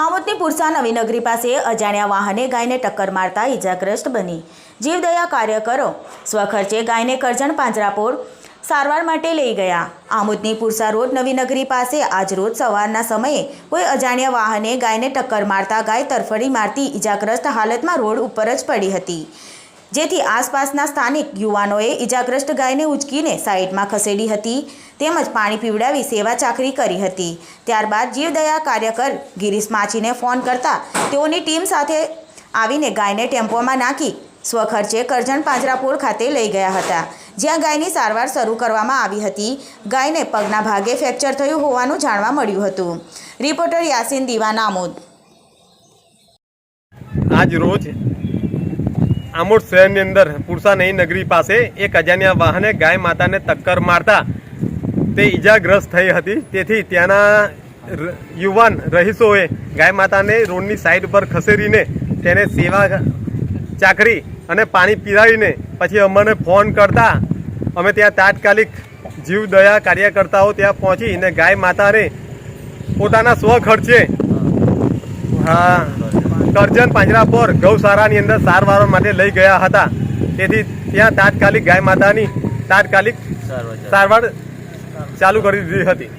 આમોદની પુરસા નવીનગરી પાસે અજાણ્યા વાહને ગાયને ટક્કર મારતા ઈજાગ્રસ્ત બની. જીવદયા કાર્યકરો સ્વખર્ચે ગાયને કરજણ પાંજરાપોર સારવાર માટે લઈ ગયા. આમોદની પુરસા રોડ નવીનગરી પાસે આજરોજ સવારના સમયે કોઈ અજાણ્યા વાહને ગાયને ટક્કર મારતા ગાય તરફડી મારતી ઈજાગ્રસ્ત હાલતમાં રોડ ઉપર જ પડી હતી. જેથી આસપાસના સ્થાનિક યુવાનોએ ઈજાગ્રસ્ત ગાયને ઉચકીને સાઈડમાં ખસેડી હતી. તેમજ પાણી પીવડાવી સેવા ચાકરી કરી હતી. ત્યારબાદ જીવદયા કાર્યકર ગિરીશ માછીને ફોન કરતા તેઓની ટીમ સાથે આવીને ગાયને ટેમ્પોમાં નાખી સ્વખર્ચે કરજણ પાંજરાપોળ ખાતે લઈ ગયા હતા. જ્યાં ગાયની સારવાર શરૂ કરવામાં આવી હતી. ગાયને પગના ભાગે ફ્રેક્ચર થયું હોવાનું જાણવા મળ્યું હતું. રિપોર્ટર યાસીન દીવા નામોદ આજ રોજ આમોદ શહેરની અંદર પુરસા નઈ નગરી પાસે એક અજાણ્યા વાહને ગાય માતાને ટક્કર મારતા તે ઈજાગ્રસ્ત થઈ હતી. તેથી ત્યાંના યુવાન રહીશોએ ગાય માતાને રોડની સાઈડ પર ખસેડીને તેને સેવા ચાકરી અને પાણી પીરાવીને પછી અમને ફોન કરતા અમે ત્યાં તાત્કાલિક જીવદયા કાર્યકર્તાઓ ત્યાં પહોંચીને ગાય માતાને પોતાના સ્વખર્ચે હા. કરજણ પાંજરાપોર ગૌશાળાની અંદર સારવાર માટે લઈ ગયા હતા. તેથી ત્યાં તાત્કાલિક ગાય માતાની તાત્કાલિક સારવાર ચાલુ કરી દીધી હતી.